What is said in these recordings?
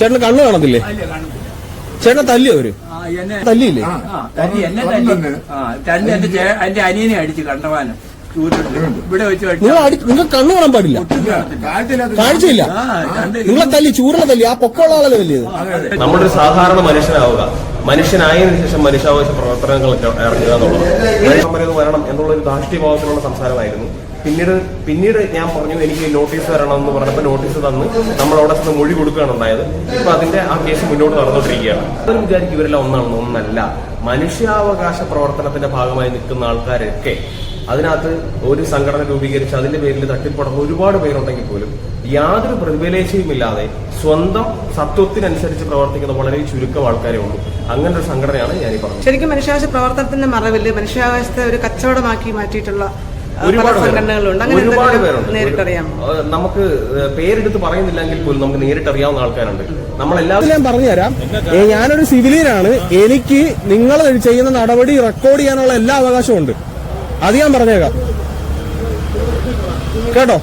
ചേട്ടന് കണ്ണ് കാണത്തില്ലേ? ചേട്ടൻ തല്ലി അവർ? തല്ലിയില്ലേ? എന്നെ തല്ലി. തല്ലി എന്റെ അനിയനെ അടിച്ച് കണ്ടവാനം. ചൂരുണ്ട് ഇവിടെ വെച്ച് നിങ്ങൾ കണ്ണു കാണാൻ പാടില്ല. കാഴ്ചയില്ല. നിങ്ങളെ തല്ലി ചൂരണ തല്ലി ആ പൊക്കമുള്ള ആളല്ലേ വലിയത് നമ്മളൊരു സാധാരണ മനുഷ്യനാവുക. മനുഷ്യനായതിനു ശേഷം മനുഷ്യാവശ്യ പ്രവർത്തനങ്ങൾ ഇറങ്ങുക എന്നുള്ളത്. വരണം എന്നുള്ള ഒരു ധാർഷ്ട്യഭാവത്തിലുള്ള സംസാരമായിരുന്നു. പിന്നീട് പിന്നീട് ഞാൻ പറഞ്ഞു എനിക്ക് നോട്ടീസ് തരണം എന്ന് പറഞ്ഞപ്പോൾ നോട്ടീസ് തന്ന് നമ്മൾ അവിടെ ചെന്ന് മൊഴി കൊടുക്കുകയാണ് ഉണ്ടായത്. ഇപ്പൊ അതിന്റെ ആ കേസ് മുന്നോട്ട് നടന്നുകൊണ്ടിരിക്കുകയാണ്. അവരും വിചാരിക്കും ഇവരെല്ലാം ഒന്നാണ് ഒന്നല്ല. മനുഷ്യാവകാശ പ്രവർത്തനത്തിന്റെ ഭാഗമായി നിൽക്കുന്ന ആൾക്കാരൊക്കെ അതിനകത്ത് ഒരു സംഘടന രൂപീകരിച്ച് അതിന്റെ പേരിൽ തട്ടിപ്പടർന്ന ഒരുപാട് പേരുണ്ടെങ്കിൽ പോലും യാതൊരു പ്രതിഫലേശയും ഇല്ലാതെ സ്വന്തം സത്വത്തിനനുസരിച്ച് പ്രവർത്തിക്കുന്ന വളരെ ചുരുക്കം ആൾക്കാരെ ഉള്ളൂ. അങ്ങനെ ഒരു സംഘടനയാണ് ഞാൻ പറഞ്ഞത്. ശരിക്കും മനുഷ്യാവകാശ പ്രവർത്തനത്തിന്റെ മറവിൽ മനുഷ്യാവകാശത്തെ ഒരു കച്ചവടമാക്കി മാറ്റിയിട്ടുള്ള സംഘടനകളുണ്ട് പേരുണ്ട്. അങ്ങനെ ഒരുപാട് പേരുണ്ട്. നേരിട്ടറിയാമോ? നമുക്ക് പേരെടുത്ത് പറയുന്നില്ലെങ്കിൽ പോലും നമുക്ക് നേരിട്ടറിയാവുന്ന ആൾക്കാരുണ്ട്. നമ്മളെല്ലാവരും ഞാൻ പറഞ്ഞുതരാം. ഞാനൊരു സിവിലിയനാണ്. എനിക്ക് നിങ്ങൾ ചെയ്യുന്ന നടപടി റെക്കോർഡ് ചെയ്യാനുള്ള എല്ലാ അവകാശവും ഉണ്ട്. അത് ഞാൻ പറഞ്ഞേക്കാം. കേട്ടോ?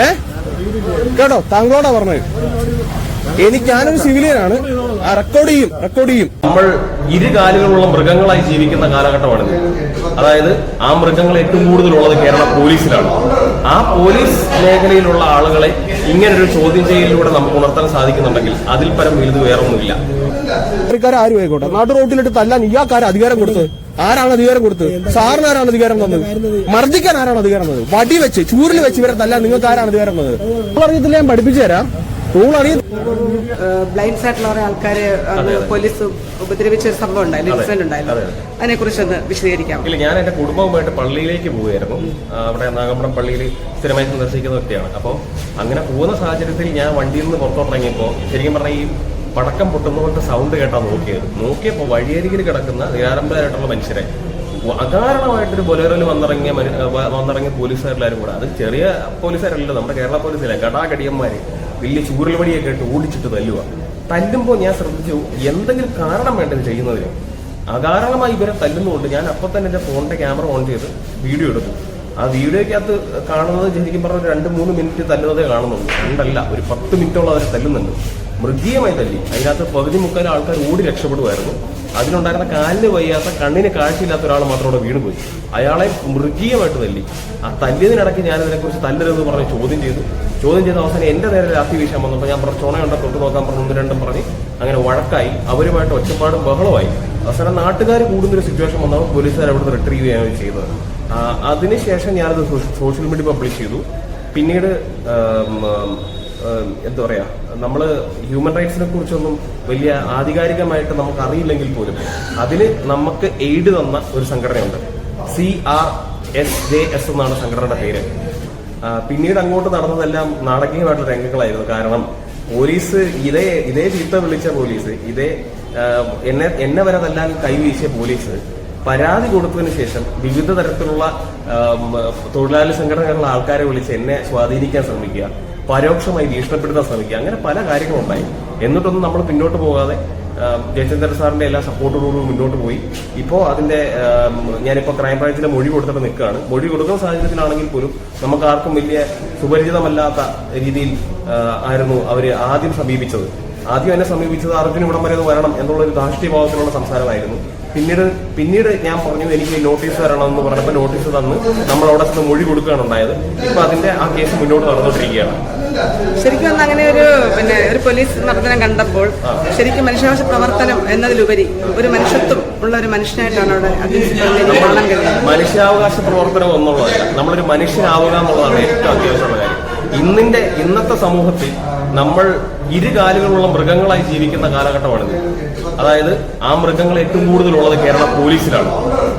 ഏ? കേട്ടോ? താങ്കളോടാ പറഞ്ഞത്. എനിക്ക് ഞാനൊരു സിവിലിയനാണ്. ആ റെക്കോർഡ് ചെയ്യും റെക്കോർഡ് ചെയ്യും. നമ്മൾ ഇരു കാലുകളുള്ള മൃഗങ്ങളായി ജീവിക്കുന്ന കാലഘട്ടമാണിത്. അതായത് ആ മൃഗങ്ങൾ ഏറ്റവും കൂടുതലുള്ളത് കേരള പോലീസിലാണ്. ആ പോലീസ് മേഖലയിലുള്ള ആളുകളെ ഇങ്ങനൊരു ചോദ്യം ചെയ്യലിലൂടെ നമുക്ക് ഉണർത്താൻ സാധിക്കുന്നുണ്ടെങ്കിൽ അതിൽ പരം വലുത് വേറൊന്നുമില്ല. ഒന്നുമില്ല ആരും ആയിക്കോട്ടെ? നാട്ടു റോഡിലിട്ട് തല്ലാൻ ഇയാൾക്കാർ അധികാരം കൊടുത്തത് ആരാണ് അധികാരം കൊടുത്തത് സാറിന് ആരാണ് അധികാരം തന്നത്? മർദ്ദിക്കാൻ ആരാണ് അധികാരം തന്നത്? വടി വെച്ച് ചൂരിൽ വെച്ച് ഇവരെ തല്ലാൻ നിങ്ങൾക്ക് ആരാണ് അധികാരം തന്നത്? റൂൾ ഞാൻ പഠിപ്പിച്ചു തരാം. ബ്ലൈൻഡ്സ് ആയിട്ടുള്ള കുറെ ആൾക്കാര് പോലീസ് ഉപദ്രവിച്ച ഒരു സംഭവം ഉണ്ടായിരുന്നു ഇൻസിഡന്റ് ഉണ്ടായിരുന്നു. അതിനെ കുറിച്ച് ഒന്ന് വിശദീകരിക്കാം ഇല്ല ഞാൻ എന്റെ കുടുംബവുമായിട്ട് പള്ളിയിലേക്ക് പോവുകയായിരുന്നു. അവിടെ നാഗമ്പടം പള്ളിയിൽ സ്ഥിരമായി സന്ദർശിക്കുന്ന വ്യക്തിയാണ് അപ്പോൾ അങ്ങനെ പോകുന്ന സാഹചര്യത്തിൽ ഞാൻ വണ്ടിയിൽ നിന്ന് പുറത്തോട്ടിറങ്ങിയപ്പോൾ ശരിക്കും പറഞ്ഞാൽ ഈ പടക്കം പൊട്ടുന്ന പോലത്തെ സൗണ്ട് കേട്ടാ നോക്കിയത്. നോക്കിയപ്പോൾ വഴിയരികിൽ കിടക്കുന്ന നിരാരംഭരായിട്ടുള്ള മനുഷ്യരെ. അകാരണമായിട്ടൊരു ബൊലേറോയിൽ വന്നിറങ്ങിയ വന്നിറങ്ങിയ പോലീസുകാരെല്ലാവരും കൂടെ. അത് ചെറിയ പോലീസുകാരല്ലോ നമ്മുടെ കേരള പോലീസിലെ കടാകടിയന്മാര് വലിയ ചൂരൽ കേട്ട് ഓടിച്ചിട്ട് തല്ലുക. തല്ലുമ്പോൾ ഞാൻ ശ്രദ്ധിച്ചു എന്തെങ്കിലും കാരണം വേണ്ടത് ചെയ്യുന്നതിന്. അകാരണമായി ഇവരെ തല്ലുന്നതുകൊണ്ട് ഞാൻ അപ്പൊ തന്നെ എന്റെ ഫോണിന്റെ ക്യാമറ ഓൺ ചെയ്ത് വീഡിയോ എടുത്തു. ആ വീഡിയോയ്ക്കകത്ത് കാണുന്നത് ശരിക്കും പറഞ്ഞ രണ്ട് മൂന്ന് മിനിറ്റ് തല്ലുന്നതേ കാണുന്നുള്ളൂ. രണ്ടല്ല ഒരു പത്ത് മിനിറ്റോളം അവർ തല്ലുന്നുണ്ട്. മൃഗീയമായി തല്ലി. അതിനകത്ത് പകുതി മുക്കാൽ ആൾക്കാർ ഓടി രക്ഷപ്പെടുമായിരുന്നു അതിനുണ്ടായിരുന്ന കാലിന് വയ്യാത്ത കണ്ണിന് കാഴ്ചയില്ലാത്ത ഒരാൾ മാത്രം അവിടെ വീണ് പോയി അയാളെ മൃഗീയമായിട്ട് തല്ലി. ആ തല്ലിയതിനിടയ്ക്ക് ഞാൻ ഇതിനെക്കുറിച്ച് തല്ലരുതെന്ന് പറഞ്ഞ് ചോദ്യം ചെയ്തു. ചോദ്യം ചെയ്ത അവസാനം എന്റെ നേരെ രാത്രി വീശാൻ വന്നപ്പോൾ ഞാൻ പറഞ്ഞു ചുണയുണ്ട തൊട്ട് നോക്കാൻ പറഞ്ഞു ഒന്ന് രണ്ടും പറഞ്ഞ്. അങ്ങനെ വഴക്കായി അവരുമായിട്ട് ഒച്ചപ്പാടും ബഹളമായി അവസാനം നാട്ടുകാർ കൂടുന്നൊരു സിറ്റുവേഷൻ വന്നപ്പോൾ പോലീസുകാർ അവിടുന്ന് റിട്രീവ് ചെയ്യുകയാണ് ചെയ്തത്. അതിനുശേഷം ഞാനത് സോഷ്യ- സോഷ്യൽ മീഡിയ പബ്ലിഷ് ചെയ്തു. പിന്നീട് എന്താ പറയാ നമ്മൾ ഹ്യൂമൻ റൈറ്റ്സിനെ കുറിച്ചൊന്നും വലിയ ആധികാരികമായിട്ട് നമുക്ക് അറിയില്ലെങ്കിൽ പോലും അതിന് നമുക്ക് എയ്ഡ് തന്ന ഒരു സംഘടനയുണ്ട്. C R S J S എന്നാണ് സംഘടനയുടെ പേര്. പിന്നീട് അങ്ങോട്ട് നടന്നതെല്ലാം നാടകീയമായിട്ടുള്ള രംഗങ്ങളായിരുന്നു. കാരണം പോലീസ് ഇതേ ഇതേ ചീത്ത വിളിച്ച പോലീസ് ഇതേ എന്നെ എന്നെ വരെ തല്ലാൻ കൈവീശിയ പോലീസ് പരാതി കൊടുത്തതിന് ശേഷം വിവിധ തരത്തിലുള്ള തൊഴിലാളി സംഘടനകളുള്ള ആൾക്കാരെ വിളിച്ച് എന്നെ സ്വാധീനിക്കാൻ ശ്രമിക്കുക പരോക്ഷമായി ഭീഷണിപ്പെടുത്താൻ ശ്രമിക്കുക അങ്ങനെ പല കാര്യങ്ങളുണ്ടായി. എന്നിട്ടൊന്നും നമ്മൾ പിന്നോട്ട് പോകാതെ ജയചന്ദ്രൻ സാറിന്റെ എല്ലാ സപ്പോർട്ടോടുകൂടി മുന്നോട്ട് പോയി. ഇപ്പോ അതിന്റെ ഞാനിപ്പോ ക്രൈംബ്രാഞ്ചിന്റെ മൊഴി കൊടുത്തിട്ട് നിൽക്കുകയാണ്. മൊഴി കൊടുക്കുന്ന സാഹചര്യത്തിലാണെങ്കിൽ പോലും നമുക്ക് ആർക്കും വലിയ സുപരിചിതമല്ലാത്ത രീതിയിൽ ആയിരുന്നു അവർ ആദ്യം സമീപിച്ചത്. ആദ്യം എന്നെ സമീപിച്ചത് അർജുൻ ഇവിടം വരെ വരണം എന്നുള്ള ഒരു ധാർഷ്ട്യഭാവത്തിലുള്ള സംസാരമായിരുന്നു. പിന്നീട് പിന്നീട് ഞാൻ പറഞ്ഞു എനിക്ക് നോട്ടീസ് തരണം എന്ന് പറഞ്ഞപ്പോൾ നോട്ടീസ് തന്ന് നമ്മൾ അവിടെ മൊഴി കൊടുക്കുകയാണ് ഉണ്ടായത്. ഇപ്പൊ അതിന്റെ ആ കേസ് മുന്നോട്ട് നടന്നുകൊണ്ടിരിക്കുകയാണ്. ശരിക്കും അന്ന് അങ്ങനെ ഒരു പിന്നെ ഒരു പോലീസ് മർദ്ദനം കണ്ടപ്പോൾ ശരിക്കും മനുഷ്യാവകാശ പ്രവർത്തനം എന്നതിലുപരി ഒരു മനുഷ്യത്വം ഉള്ള ഒരു മനുഷ്യനായിട്ടാണ് അവിടെ മനുഷ്യാവകാശ പ്രവർത്തനം എന്നുള്ളതല്ല നമ്മളൊരു മനുഷ്യനാവുക എന്നുള്ളതാണ് ഏറ്റവും അത്യാവശ്യമുള്ള കാര്യം. ഇന്നിന്റെ ഇന്നത്തെ സമൂഹത്തിൽ നമ്മൾ ഇരു കാലുകളുള്ള മൃഗങ്ങളായി ജീവിക്കുന്ന കാലഘട്ടമാണിത്. അതായത് ആ മൃഗങ്ങൾ ഏറ്റവും കൂടുതലുള്ളത് കേരള പോലീസിലാണ്.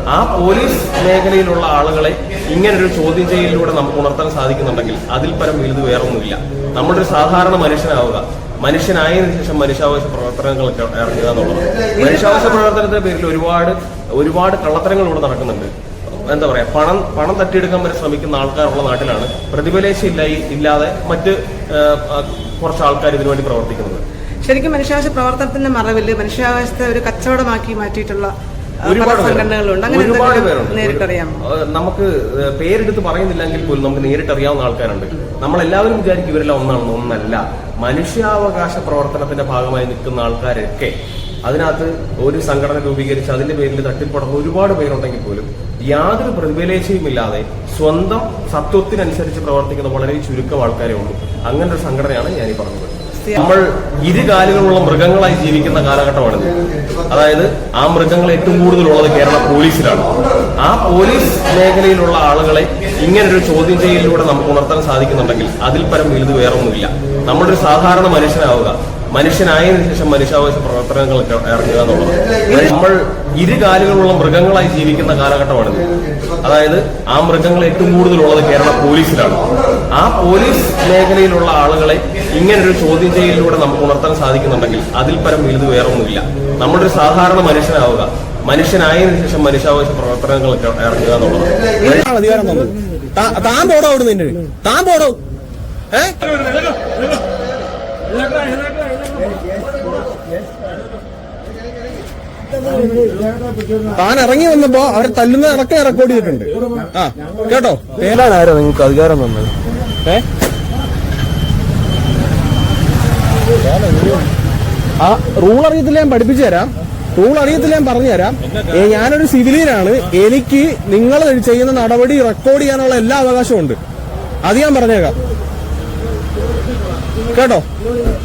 ആ പോലീസ് മേഖലയിലുള്ള ആളുകളെ ഇങ്ങനൊരു ചോദ്യം ചെയ്യലിലൂടെ നമുക്ക് ഉണർത്താൻ സാധിക്കുന്നുണ്ടെങ്കിൽ അതിൽ പരം വലുത് വേറൊന്നുമില്ല. നമ്മളൊരു സാധാരണ മനുഷ്യനാവുക. മനുഷ്യനായതിനു ശേഷം മനുഷ്യാവകാശ പ്രവർത്തനങ്ങൾക്ക് ഇറങ്ങുക എന്നുള്ളത്. മനുഷ്യാവകാശ പ്രവർത്തനത്തിന്റെ പേരിൽ ഒരുപാട് ഒരുപാട് കള്ളത്തരങ്ങൾ ഇവിടെ നടക്കുന്നുണ്ട്. എന്താ പറയാ പണം പണം തട്ടിയെടുക്കാൻ വരെ ശ്രമിക്കുന്ന ആൾക്കാരുള്ള നാട്ടിലാണ് പ്രതിഫലേശം ഇല്ല ഇല്ലാതെ മറ്റ് കുറച്ച് ആൾക്കാർ ഇതിനു വേണ്ടി പ്രവർത്തിക്കുന്നത്. ശരിക്കും മനുഷ്യാവകാശ പ്രവർത്തനത്തിന്റെ മറവിൽ മനുഷ്യാവകാശത്തെ ഒരു കച്ചവടമാക്കി മാറ്റിയിട്ടുള്ള സംഘടനകളുണ്ട്. അങ്ങനെ ഒരുപാട് പേരുണ്ട്. നമുക്ക് പേരെടുത്ത് പറയുന്നില്ലെങ്കിൽ പോലും നമുക്ക് നേരിട്ടറിയാവുന്ന ആൾക്കാരുണ്ട്. നമ്മളെല്ലാവരും വിചാരിക്കും ഇവരെല്ലാം ഒന്നാണെന്ന്. ഒന്നല്ല. മനുഷ്യാവകാശ പ്രവർത്തനത്തിന്റെ ഭാഗമായി നിൽക്കുന്ന ആൾക്കാരൊക്കെ അതിനകത്ത് ഒരു സംഘടന രൂപീകരിച്ച് അതിന്റെ പേരിൽ തട്ടിപ്പടർന്ന ഒരുപാട് പേരുണ്ടെങ്കിൽ പോലും യാതൊരു പ്രതിഫലേച്ഛയുമില്ലാതെ സ്വന്തം സത്വത്തിനനുസരിച്ച് പ്രവർത്തിക്കുന്ന വളരെ ചുരുക്കം ആൾക്കാരെ ഉള്ളൂ. അങ്ങനെ ഒരു സംഘടനയാണ് ഞാൻ ഈ പറഞ്ഞത്. നമ്മൾ ഇരു കാലുകളുള്ള മൃഗങ്ങളായി ജീവിക്കുന്ന കാലഘട്ടമാണിത്. അതായത് ആ മൃഗങ്ങൾ ഏറ്റവും കൂടുതലുള്ളത് കേരള പോലീസിലാണ്. ആ പോലീസ് മേഖലയിലുള്ള ആളുകളെ ഇങ്ങനൊരു ചോദ്യം ചെയ്യലിലൂടെ നമുക്ക് ഉണർത്താൻ സാധിക്കുന്നുണ്ടെങ്കിൽ അതിൽ പരം വലുത് വേറൊന്നുമില്ല. നമ്മളൊരു സാധാരണ മനുഷ്യനാവുക. മനുഷ്യനായതിനു ശേഷം മനുഷ്യാവകാശ പ്രവർത്തനങ്ങൾക്ക് ഇറങ്ങുക എന്നുള്ളത്. നമ്മൾ ഇരു കാലുകളുള്ള മൃഗങ്ങളായി ജീവിക്കുന്ന കാലഘട്ടമാണിത്. അതായത് ആ മൃഗങ്ങൾ ഏറ്റവും കൂടുതലുള്ളത് കേരള പോലീസിലാണ്. ആ പോലീസ് മേഖലയിലുള്ള ആളുകളെ ഇങ്ങനൊരു ചോദ്യം ചെയ്യലിലൂടെ നമുക്ക് ഉണർത്താൻ സാധിക്കുന്നുണ്ടെങ്കിൽ അതിൽ പരം വലുത് വേറൊന്നുമില്ല. നമ്മളൊരു സാധാരണ മനുഷ്യനാവുക മനുഷ്യനായതിനു ശേഷം മനുഷ്യാവകാശ പ്രവർത്തനങ്ങൾക്ക് ഇറങ്ങുക എന്നുള്ളത്. താൻ പോടോ അവിടെ നിന്നെ? താൻ പോടോ? ഏ? താൻ ഇറങ്ങി വന്നപ്പോ അവർ തല്ലുന്ന അടക്കം റെക്കോർഡ് ചെയ്തിട്ടുണ്ട്. ആ കേട്ടോ? പേരാണ് ആരോ നിങ്ങൾക്ക് അധികാരം തന്നത്? ഏ? ആ റൂൾ അറിയത്തില്ല ഞാൻ പഠിപ്പിച്ചു തരാം. റൂൾ അറിയത്തില്ല ഞാൻ പറഞ്ഞു തരാം. ഏ, ഞാനൊരു സിവിലിയനാണ്. എനിക്ക് നിങ്ങൾ ചെയ്യുന്ന നടപടി റെക്കോർഡ് ചെയ്യാനുള്ള എല്ലാ അവകാശവും ഉണ്ട്. അത് ഞാൻ പറഞ്ഞേക്കാം. കേട്ടോ?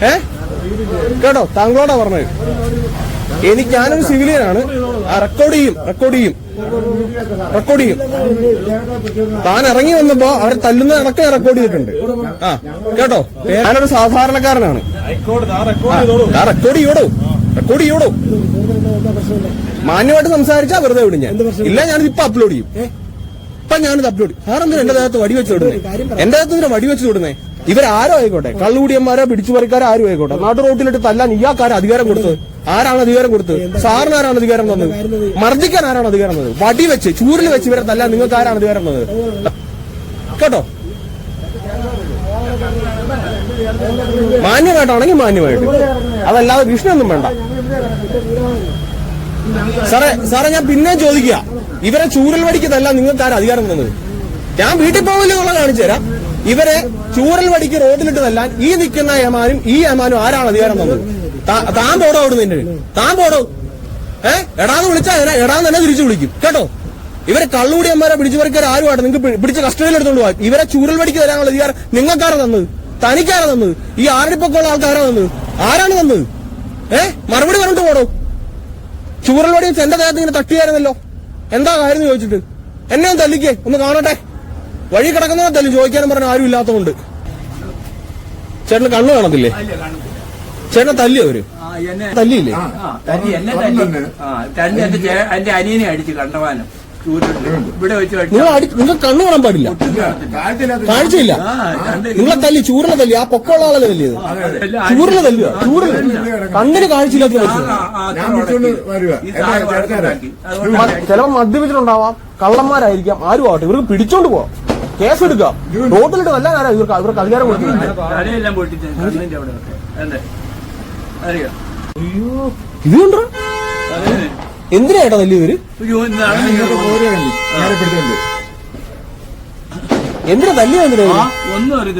ഏ? കേട്ടോ താങ്കളോടാ പറഞ്ഞത്. എനിക്ക് ഞാനൊരു സിവിലിയനാണ്. ആ റെക്കോർഡ് ചെയ്യും റെക്കോർഡ് ചെയ്യും. റെക്കോർഡ് ചെയ്യും. താൻ ഇറങ്ങി വന്നപ്പോ അവർ തല്ലുന്ന അടക്കം റെക്കോർഡ് ചെയ്തിട്ടുണ്ട്. ആ കേട്ടോ ഞാനൊരു സാധാരണക്കാരനാണ്. ആ റെക്കോർഡ് ചെയ്യോടോ? റെക്കോർഡ് ചെയ്യോടോ? മാന്യമായിട്ട് സംസാരിച്ചാ വെറുതെ വിടും ഞാൻ. ഇല്ല ഞാനിത് ഇപ്പൊ അപ്ലോഡ് ചെയ്യും. ഇപ്പൊ ഞാനിത് അപ്ലോഡ് സാറെന്തിനാ എന്റെ ദേഹത്ത് വടി വെച്ച് വിടുന്നേ? എന്റെ ദേഹത്ത് വടി വെച്ച് വിടുന്നേ? ഇവരാരോ ആയിക്കോട്ടെ? കള്ളുകൂടിയന്മാരോ പിടിച്ചുപറിക്കാരോ ആരും ആയിക്കോട്ടെ? നാട്ടു റോട്ടിലിട്ട് തല്ലാൻ ഇയാൾക്കാരോ അധികാരം കൊടുത്തത് ആരാണ് അധികാരം കൊടുത്തത് സാറിന് ആരാണ് അധികാരം തന്നത്? മർദ്ദിക്കാൻ ആരാണ് അധികാരം തന്നത്? വടി വെച്ച് ചൂരിൽ വെച്ച് ഇവരെ തല്ലാൻ നിങ്ങൾക്ക് ആരാണ് അധികാരം തന്നത്? കേട്ടോ? മാന്യമായിട്ടാണെങ്കിൽ മാന്യമായിട്ട്. അതല്ലാതെ ഭീഷണിയൊന്നും വേണ്ട. സാറേ സാറേ ഞാൻ പിന്നെ ചോദിക്കുക. ഇവരെ ചൂരൽ വടിക്കതല്ല നിങ്ങൾക്ക് ആരാ അധികാരം തന്നത്? ഞാൻ വീട്ടിൽ പോകില്ല കാണിച്ചു തരാം ഇവരെ ചൂരൽ വടിക്ക് റോഡിലിട്ട് തല്ലാൻ ഈ നിൽക്കുന്ന ഏമാനും ഈ ഏമാനും ആരാണ് അധികാരം തന്നത്? താൻ പോടോ അവിടെ നിന്നെ താൻ പോടോ ഏ? എടാന്ന് വിളിച്ചാൽ എടാ എടാന്ന് തന്നെ തിരിച്ചു വിളിക്കും. കേട്ടോ? ഇവരെ കള്ളുകൂടിയന്മാരെ പിടിച്ചു പറിക്കാർ ആരുമായിട്ട് നിങ്ങൾക്ക് പിടിച്ച കസ്റ്റഡിയിൽ എടുത്തോണ്ട് പോകാം ഇവരെ ചൂരൽ വടിക്ക് തരാനുള്ള അധികാരം നിങ്ങൾക്കാരാ തന്നത്? തനിക്കാരാ തന്നത്? ഈ ആറിപ്പൊക്കെയുള്ള ആൾക്കാരാ തന്നത്? ആരാണ് തന്നത്? ഏ? മറുപടി പറഞ്ഞിട്ട് പോടോ. ചൂരൽ വടിയും എന്റെ ദേഹത്ത് ഇങ്ങനെ തട്ടിയായിരുന്നല്ലോ. എന്താ കാര്യം ചോദിച്ചിട്ട്? എന്നെ ഒന്ന് തല്ലിക്കേ. ഒന്ന് കാണട്ടെ. വഴി കിടക്കുന്നവരെ തല്ലി ചോദിക്കാനും പറഞ്ഞ ആരും ഇല്ലാത്തതുകൊണ്ട്? ചേട്ടന് കണ്ണു കാണത്തില്ലേ? ചേട്ടനെ തല്ലി അവർ? ആ എന്നെ തല്ലിയില്ലേ? എന്റെ അനിയനെ അടിച്ച് കണ്ടവാനം. ചൂരുണ്ട് ഇവിടെ വെച്ച് നിങ്ങൾ കണ്ണു കാണാൻ പാടില്ല. കാഴ്ചയില്ല നിങ്ങളെ തല്ലി ചൂരിനെ തല്ലി. ആ പൊക്കമുള്ള ആളല്ലേ തല്ലിയത്? ചൂരിനെ തല്ലി. ചൂരിന് കണ്ണിന് കാഴ്ചയില്ലാത്ത ചിലപ്പോ മദ്യപിച്ചിട്ടുണ്ടാവാം. കള്ളന്മാരായിരിക്കാം. ആരും ആവട്ടെ. ഇവർക്ക് പിടിച്ചോണ്ട് പോവാം. കേസെടുക്കാം. റോഡിലിട്ട് നല്ല ആരാ ഇവർക്ക് ഇവർക്ക് അധികാരം കൊടുക്കുന്നത്? തലയെല്ലാം പൊട്ടിച്ച് കണ്ണിന്റെ അവിടെ ഒക്കെ. എന്താ അറിയോ? ഇത് കണ്ടോ എന്തിനാ ഏട്ടാ തല്ലി ഇവർ? എന്തിനാ തല്ലി എന്തിനാ? ഒന്നും പറഞ്ഞു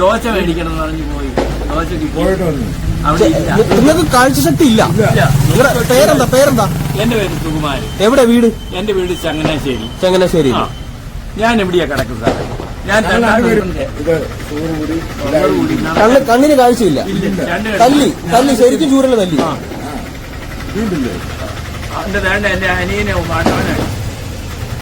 ദോശ മേടിക്കണം എന്ന് പറഞ്ഞു പോയി. ദോശ പോയിട്ട് നിങ്ങൾക്ക് കാഴ്ചശക്തി ഇല്ല. നിങ്ങളുടെ പേരെന്താ പേരെന്താ എന്റെ പേര് സുകുമാരൻ എവിടെ വീട് എന്റെ വീട് ചങ്ങനാശ്ശേരി ചങ്ങനാശ്ശേരി ആ ഞാൻ എവിടെയാ കിടക്കുന്നത് സാറേ ഞാൻ കൂടി കണ്ണ് കണ്ണിന് കാഴ്ചയില്ല രണ്ട് തല്ലി തല്ലി ശരിക്കും ചൂരൽ തല്ലി വീട്ടില്ലേ എന്റെ വേണ്ട എന്റെ അനിയനെ മാട്ടവനാണ്